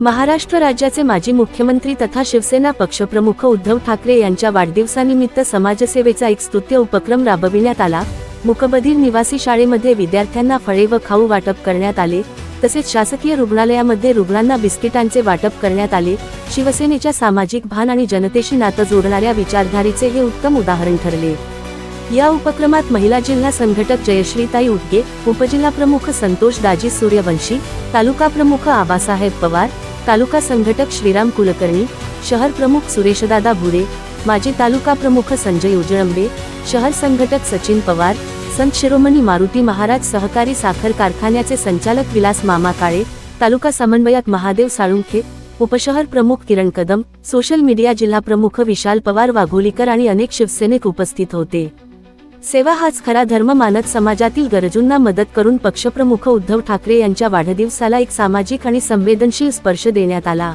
महाराष्ट्र राज्याचे माजी मुख्यमंत्री तथा शिवसेना पक्षप्रमुख उद्धव ठाकरे यांच्या वाढदिवसानिमित्त समाजसेवेचा एक स्तुत्य उपक्रम राबविण्यात आला. मुकबधीर निवासी शाळेमध्ये विद्यार्थ्यांना फळे व खाऊ वाटप करण्यात आले तसेच शासकीय रुग्णालयामध्ये रुग्णांना बिस्किटांचे वाटप करण्यात आले. शिवसेनेच्या सामाजिक भान आणि जनतेशी नातं जोडणाऱ्या विचारधारेचे हे उत्तम उदाहरण ठरले. या उपक्रमात महिला जिल्हा संघटक जयश्रीताई उटगे उपजिल्हा प्रमुख संतोष दाजी सूर्यवंशी तालुका प्रमुख आबासाहेब पवार तालुका संघटक श्रीराम कुलकर्णी शहर प्रमुख सुरेशदादा भुरे माजी तालुका प्रमुख संजय उजळंबे शहर संघटक सचिन पवार संत शिरोमणी मारुती महाराज सहकारी साखर कारखान्याचे संचालक विलास मामा काळे तालुका समन्वयक महादेव साळुंखे उपशहर प्रमुख किरण कदम सोशल मीडिया जिल्हा प्रमुख विशाल पवार वाघोलीकर आणि अनेक शिवसैनिक उपस्थित होते. सेवा हाच खरा धर्म मानत समाजातील गरजूंना मदत करून पक्षप्रमुख उद्धव ठाकरे यांच्या वाढदिवसाला एक सामाजिक आणि संवेदनशील स्पर्श देण्यात आला.